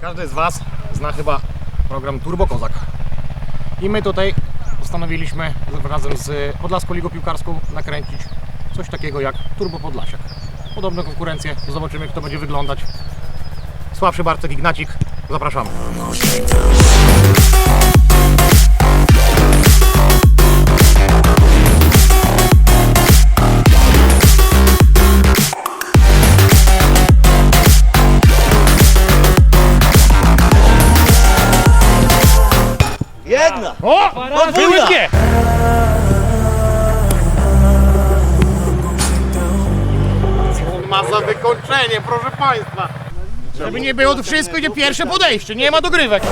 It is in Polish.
Każdy z Was zna chyba program Turbo Kozak. I my tutaj postanowiliśmy razem z Podlaską Ligą Piłkarską nakręcić coś takiego jak Turbo Podlasiak. Podobną konkurencję, zobaczymy jak to będzie wyglądać. Słabszy Bartek Ignacik, zapraszamy. Jedna! O! Podwójna! Co ma za wykończenie, proszę Państwa. Żeby nie było, to wszystko idzie pierwsze podejście, nie ma dogrywek.